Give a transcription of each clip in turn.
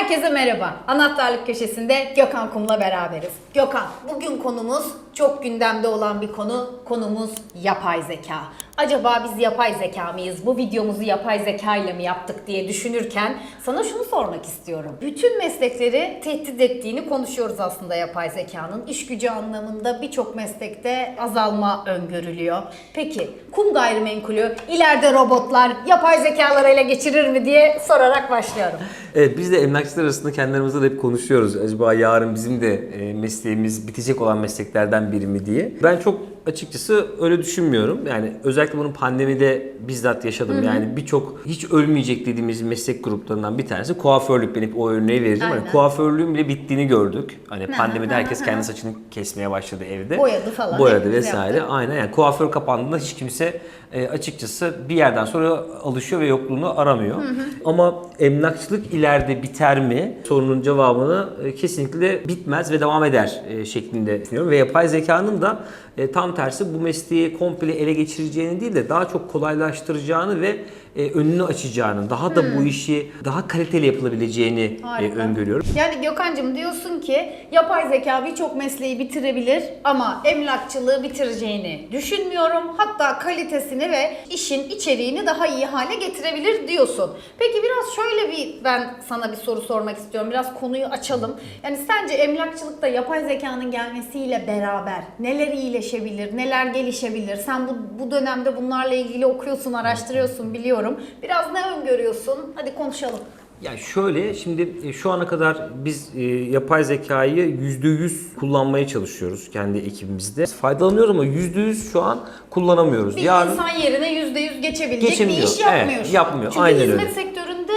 Herkese merhaba. Anahtarlık köşesinde Gökhan Kum'la beraberiz. Gökhan, bugün konumuz çok gündemde olan bir konu. Konumuz yapay zeka. Acaba biz yapay zeka mıyız? Bu videomuzu yapay zeka ile mi yaptık diye düşünürken sana şunu sormak istiyorum. Bütün meslekleri tehdit ettiğini konuşuyoruz aslında yapay zekanın. İş gücü anlamında birçok meslekte azalma öngörülüyor. Peki kum gayrimenkulü ileride robotlar yapay zekaları ele geçirir mi diye sorarak başlıyorum. Evet biz de emlakçılar arasında kendi aramızda da hep konuşuyoruz. Acaba yarın bizim de e, mesleğimiz bitecek olan mesleklerden biri mi diye. Ben çok açıkçası öyle düşünmüyorum. Yani özellikle bunu pandemide bizzat yaşadım. Yani birçok hiç ölmeyecek dediğimiz meslek gruplarından bir tanesi kuaförlük. Ben hep o örneği vereceğim. Hani kuaförlüğün bile bittiğini gördük. Hani Hı hı, pandemide hı herkes hı, kendi hı. saçını kesmeye başladı evde. Boyadı falan, Boyadı hepimiz vesaire. yaptık. Aynen yani kuaför kapandığında hiç kimse e, açıkçası bir yerden sonra alışıyor ve yokluğunu aramıyor. Ama emlakçılık ileride biter mi? Sorunun cevabını e, kesinlikle bitmez ve devam eder e, şeklinde düşünüyorum. Ve yapay zekanın da e, tam tersi bu mesleği komple ele geçireceğini değil de daha çok kolaylaştıracağını ve e, önünü açacağını, daha da bu işi daha kaliteli yapılabileceğini e, Harika. öngörüyorum. Yani Gökhan'cığım diyorsun ki yapay zeka birçok mesleği bitirebilir ama emlakçılığı bitireceğini düşünmüyorum. Hatta kalitesini ve işin içeriğini daha iyi hale getirebilir diyorsun. Peki biraz şöyle bir ben sana bir soru sormak istiyorum. Biraz konuyu açalım. Yani sence emlakçılıkta yapay zekanın gelmesiyle beraber neler iyileşebilir, neler gelişebilir? Sen bu, bu dönemde bunlarla ilgili okuyorsun, araştırıyorsun biliyorum. Biraz ne öngörüyorsun? Hadi konuşalım. Ya şöyle şimdi e, şu ana kadar biz e, yapay zekayı %100 kullanmaya çalışıyoruz kendi ekibimizde. Faydalanıyoruz ama %100 şu an kullanamıyoruz. Bir Yarın insan yerine yüzde yüz geçebilecek Geçemiyor. bir iş yapmıyor Evet, şu an. yapmıyor. Çünkü Aynen hizmet öyle. sektöründe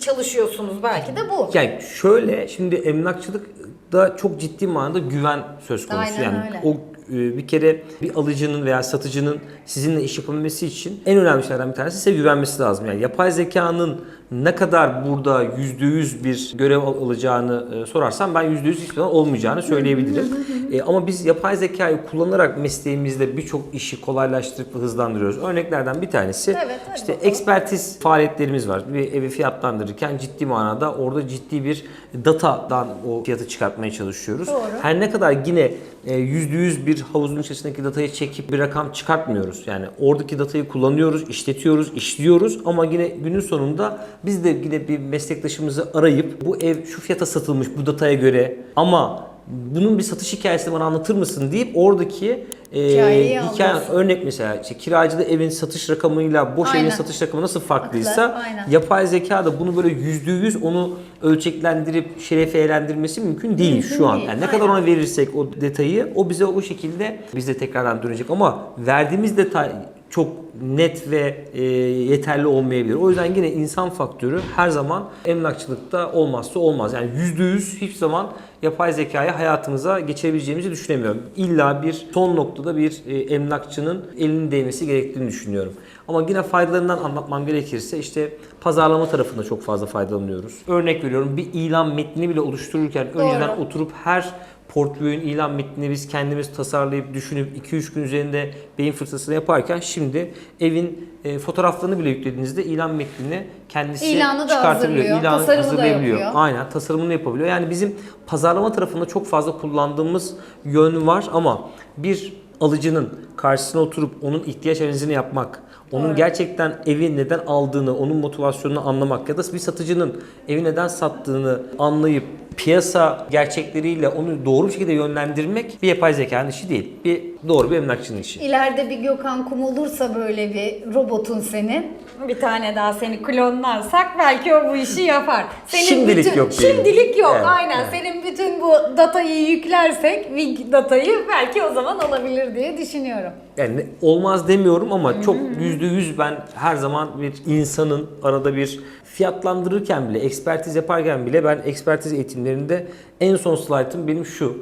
çalışıyorsunuz belki de bu. yani şöyle şimdi emlakçılıkta çok ciddi manada güven söz konusu. Aynen yani öyle. o bir kere bir alıcının veya satıcının sizinle iş yapabilmesi için en önemli şeylerden bir tanesi size güvenmesi lazım. Yani yapay zekanın ne kadar burada %100 bir görev al- alacağını e, sorarsam ben %100 hiçbir zaman olmayacağını söyleyebilirim. E, ama biz yapay zekayı kullanarak mesleğimizde birçok işi kolaylaştırıp hızlandırıyoruz. Örneklerden bir tanesi Evet, işte bakalım. ekspertiz faaliyetlerimiz var. Bir evi fiyatlandırırken ciddi manada orada ciddi bir datadan o fiyatı çıkartmaya çalışıyoruz. Doğru. Her ne kadar yine %100 bir havuzun içerisindeki datayı çekip bir rakam çıkartmıyoruz. Yani oradaki datayı kullanıyoruz, işletiyoruz, işliyoruz ama yine günün sonunda biz de yine bir meslektaşımızı arayıp bu ev şu fiyata satılmış bu dataya göre ama bunun bir satış hikayesini bana anlatır mısın deyip oradaki e, Hikayeyi hikaye alıyorsun. örnek mesela işte kiracıda evin satış rakamıyla boş Aynen. evin satış rakamı nasıl farklıysa Haklı, aynen. yapay zeka da bunu böyle yüzde yüz onu ölçeklendirip şerefelendirmesi mümkün değil Mümkün şu an. değil, Yani ne kadar aynen. ona verirsek o detayı o bize o şekilde bize tekrardan dönecek ama verdiğimiz detay çok net ve e, yeterli olmayabilir. O yüzden yine insan faktörü her zaman emlakçılıkta olmazsa olmaz. Yani yüzde yüz hiçbir zaman yapay zekayı hayatımıza geçirebileceğimizi düşünemiyorum. İlla bir son noktada bir e, emlakçının elinin değmesi gerektiğini düşünüyorum. Ama yine faydalarından anlatmam gerekirse işte pazarlama tarafında çok fazla faydalanıyoruz. Örnek veriyorum bir ilan metnini bile oluştururken Doğru. önceden oturup her portföyün ilan metnini biz kendimiz tasarlayıp düşünüp 2-3 gün üzerinde beyin fırtınasını yaparken şimdi evin e, fotoğraflarını bile yüklediğinizde ilan metnini kendisi İlanı da çıkartabiliyor. hazırlıyor, İlanı tasarımı da hazırlayabiliyor. yapıyor. Aynen tasarımını yapabiliyor. Yani bizim pazarlama tarafında çok fazla kullandığımız yön var ama bir alıcının karşısına oturup onun ihtiyaç analizini yapmak, onun Doğru. gerçekten evi neden aldığını, onun motivasyonunu anlamak ya da bir satıcının evi neden sattığını anlayıp piyasa gerçekleriyle onu doğru bir şekilde yönlendirmek bir yapay zekanın işi değil. Bir doğru bir emlakçının işi. İleride bir Gökhan Kum olursa böyle bir robotun senin. Bir tane daha seni klonlarsak belki o bu işi yapar. Senin Şimdilik bütün, yok diyelim. Şimdilik yok Evet, aynen. evet. Senin bütün bu datayı yüklersek, big datayı belki o zaman olabilir diye düşünüyorum. Yani olmaz demiyorum ama çok yüzde yüz ben her zaman bir insanın arada bir fiyatlandırırken bile, ekspertiz yaparken bile ben ekspertiz eğitimlerinde en son slaytım benim şu.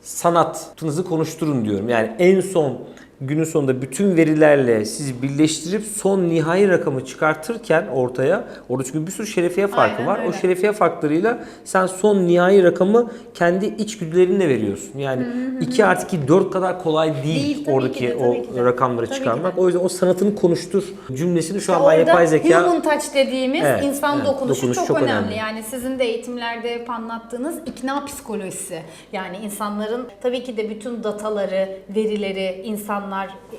Sanatınızı konuşturun diyorum. Yani en son günün sonunda bütün verilerle siz birleştirip son nihai rakamı çıkartırken ortaya orada çünkü bir sürü şerefiye farkı Aynen var. öyle. O şerefiye farklarıyla sen son nihai rakamı kendi içgüdülerinle veriyorsun. Yani 2 artı 2 4 kadar kolay değil, Değil, oradaki ki de, o de. rakamları Tabii çıkarmak. O yüzden o sanatını konuştur cümlesini şu an ben yapay zeka human touch dediğimiz Evet, insan evet, dokunuşu, dokunuş çok, çok önemli. önemli. Yani sizin de eğitimlerde hep anlattığınız ikna psikolojisi. Yani insanların tabii ki de bütün dataları, verileri insanlar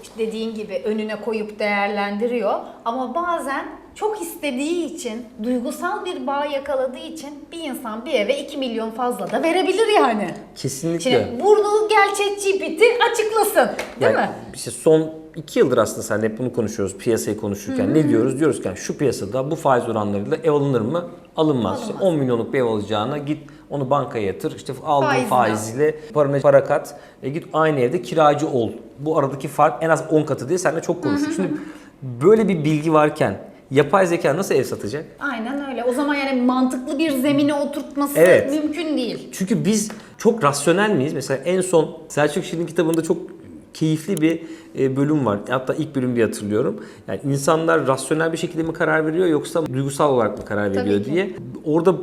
işte dediğin gibi önüne koyup değerlendiriyor. Ama bazen çok istediği için, duygusal bir bağ yakaladığı için bir insan bir eve 2 milyon fazla da verebilir yani. kesinlikle Şimdi bunu gel ChatGPT açıklasın. Değil Yani mi? işte son iki yıldır aslında sen hep bunu konuşuyoruz piyasayı konuşurken. Ne diyoruz? Diyoruz ki yani şu piyasada bu faiz oranlarıyla ev alınır mı? Alınmaz. İşte Alınmaz. 10 milyonluk bir ev alacağına git onu bankaya yatır. İşte aldığın Faizini al. faiziyle paranı para kat. E git aynı evde kiracı ol. Bu aradaki fark en az 10 katı diye seninle çok konuştuk. Şimdi böyle bir bilgi varken yapay zeka nasıl ev satacak? Aynen öyle. O zaman yani mantıklı bir zemine oturtması Evet. mümkün değil. Çünkü biz çok rasyonel miyiz? Mesela en son Selçuk Şirin kitabında çok keyifli bir e, bölüm var. Hatta ilk bölüm diye hatırlıyorum. Yani insanlar rasyonel bir şekilde mi karar veriyor yoksa duygusal olarak mı karar veriyor diye. Orada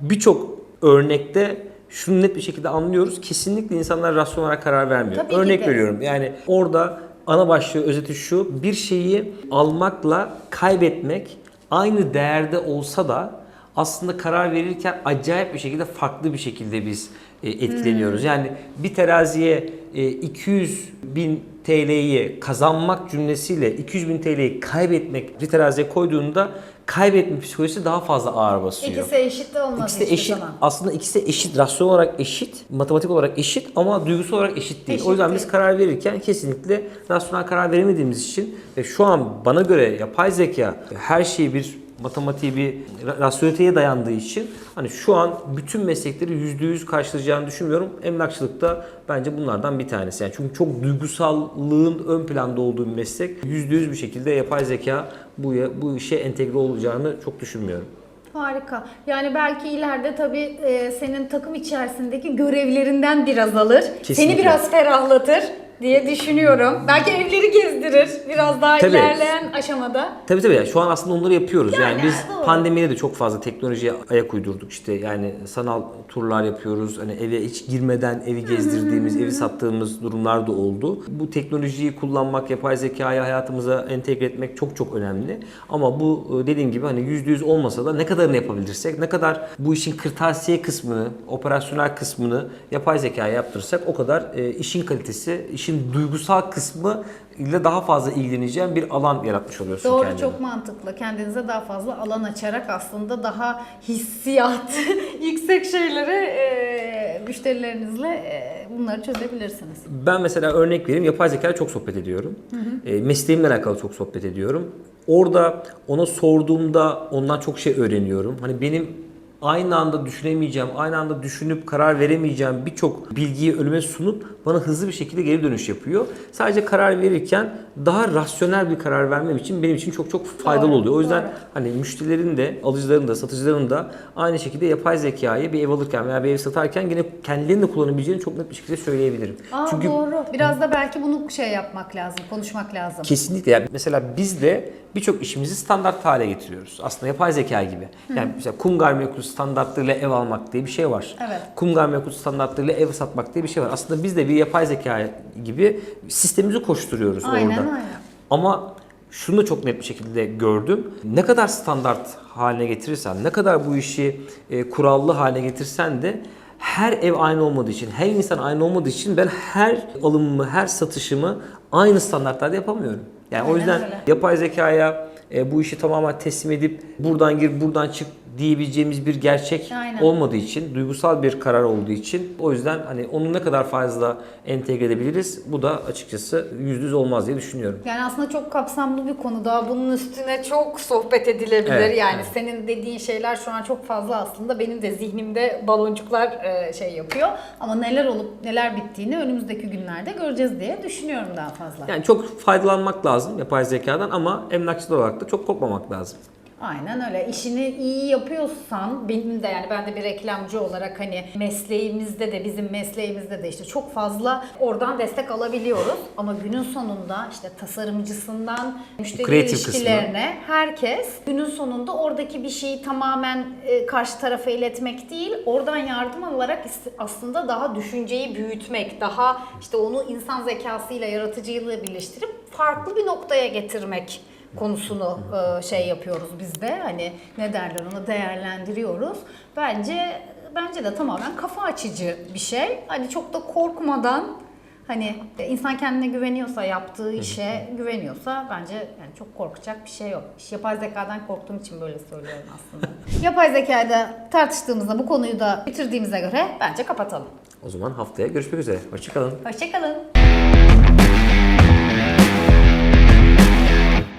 birçok örnekte şunu net bir şekilde anlıyoruz. Kesinlikle insanlar rasyonel olarak karar vermiyor. Tabii Örnek veriyorum. Yani orada ana başlığı özeti şu. Bir şeyi almakla kaybetmek aynı değerde olsa da aslında karar verirken acayip bir şekilde farklı bir şekilde biz e, etkileniyoruz. Hmm. Yani bir teraziye e, 200 bin TL'yi kazanmak cümlesiyle 200 bin TL'yi kaybetmek bir teraziye koyduğunda kaybetme psikolojisi daha fazla ağır basıyor. İkisi eşit de olmaz İkisi de eşit. zaman. Aslında ikisi de eşit. Rasyonel olarak eşit, matematik olarak eşit ama duygusal olarak eşit değil. Eşit o yüzden değil. biz karar verirken kesinlikle rasyonel karar veremediğimiz için ve şu an bana göre yapay zeka her şeyi bir matematiği bir ra- rasyoneliteye dayandığı için hani şu an bütün meslekleri %100 karşılayacağını düşünmüyorum. Emlakçılıkta bence bunlardan bir tanesi. Yani çünkü çok duygusallığın ön planda olduğu bir meslek. %100 bir şekilde yapay zeka bu bu işe entegre olacağını çok düşünmüyorum. Harika. Yani belki ileride tabii e, senin takım içerisindeki görevlerinden biraz alır. Kesinlikle. Seni biraz ferahlatır diye düşünüyorum. Belki evleri gezdirir biraz daha Tabii. ilerleyen aşamada. Tabii tabii. Yani şu an aslında onları yapıyoruz. Yani, Yani, biz doğru. pandemide de çok fazla teknolojiye ayak uydurduk işte. Yani sanal turlar yapıyoruz. Hani eve hiç girmeden evi gezdirdiğimiz, evi sattığımız durumlar da oldu. Bu teknolojiyi kullanmak, yapay zekayı hayatımıza entegre etmek çok çok önemli. Ama bu e, dediğim gibi hani %100 olmasa da ne kadarını yapabilirsek, ne kadar bu işin kırtasiye kısmını, operasyonel kısmını yapay zekaya yaptırırsak o kadar e, işin kalitesi, işin duygusal kısmı ile daha fazla ilgileneceğin bir alan yaratmış oluyorsun Doğru kendine. çok mantıklı. Kendinize daha fazla alan açarak aslında daha hissiyat yüksek şeyleri e, müşterilerinizle e, bunları çözebilirsiniz. Ben mesela örnek vereyim. Yapay zekayla çok sohbet ediyorum. E, mesleğimle alakalı çok sohbet ediyorum. Orada ona sorduğumda ondan çok şey öğreniyorum. Hani benim aynı anda düşünemeyeceğim, aynı anda düşünüp karar veremeyeceğim birçok bilgiyi önüme sunup bana hızlı bir şekilde geri dönüş yapıyor. Sadece karar verirken daha rasyonel bir karar vermem için benim için çok çok faydalı oluyor. O yüzden hani müşterilerin de, alıcıların da, satıcıların da aynı şekilde yapay zekayı bir ev alırken veya bir ev satarken yine kendilerinin de kullanabileceğini çok net bir şekilde söyleyebilirim. Aa, Çünkü doğru. Biraz da belki bunu şey yapmak lazım, konuşmak lazım. Kesinlikle. Yani mesela biz de birçok işimizi standart hale getiriyoruz. Aslında yapay zeka gibi. Yani mesela kum gayrimenkul standartlarıyla ev almak diye bir şey var. Evet. Kum gayrimenkul standartlarıyla ev satmak diye bir şey var. Aslında biz de bir yapay zeka gibi sistemimizi koşturuyoruz Aynen orada. öyle. Ama şunu da çok net bir şekilde gördüm. Ne kadar standart haline getirirsen, ne kadar bu işi e, kurallı haline getirsen de her ev aynı olmadığı için, her insan aynı olmadığı için ben her alımımı, her satışımı aynı standartlarda yapamıyorum. Yani o Aynen yüzden öyle. yapay zekaya e, bu işi tamamen teslim edip buradan gir, buradan çık diyebileceğimiz bir gerçek Aynen. olmadığı için, duygusal bir karar olduğu için o yüzden hani onu ne kadar fazla entegre edebiliriz bu da açıkçası yüzde yüz olmaz diye düşünüyorum. Yani aslında çok kapsamlı bir konu daha. Bunun üstüne çok sohbet edilebilir. Evet, yani evet. senin dediğin şeyler şu an çok fazla aslında benim de zihnimde baloncuklar e, şey yapıyor. Ama neler olup neler bittiğini önümüzdeki günlerde göreceğiz diye düşünüyorum daha fazla. Yani çok faydalanmak lazım yapay zekadan ama emlakçılar olarak da çok korkmamak lazım. Aynen öyle. İşini iyi yapıyorsan benim de yani ben de bir reklamcı olarak hani mesleğimizde de bizim mesleğimizde de işte çok fazla oradan destek alabiliyoruz. Ama günün sonunda işte tasarımcısından müşteri Creative ilişkilerine herkes günün sonunda oradaki bir şeyi tamamen e, karşı tarafa iletmek değil, oradan yardım alarak aslında daha düşünceyi büyütmek, daha işte onu insan zekasıyla, yaratıcılığıyla birleştirip farklı bir noktaya getirmek konusunu e, şey yapıyoruz biz de. Hani ne derler onu değerlendiriyoruz. Bence bence de tamamen kafa açıcı bir şey. Hani çok da korkmadan Hani insan kendine güveniyorsa, yaptığı işe güveniyorsa bence yani çok korkacak bir şey yok. İşte yapay zekadan korktuğum için böyle söylüyorum aslında. yapay zekayla tartıştığımızda bu konuyu da bitirdiğimize göre bence kapatalım. O zaman haftaya görüşmek üzere. Hoşçakalın. Hoşçakalın.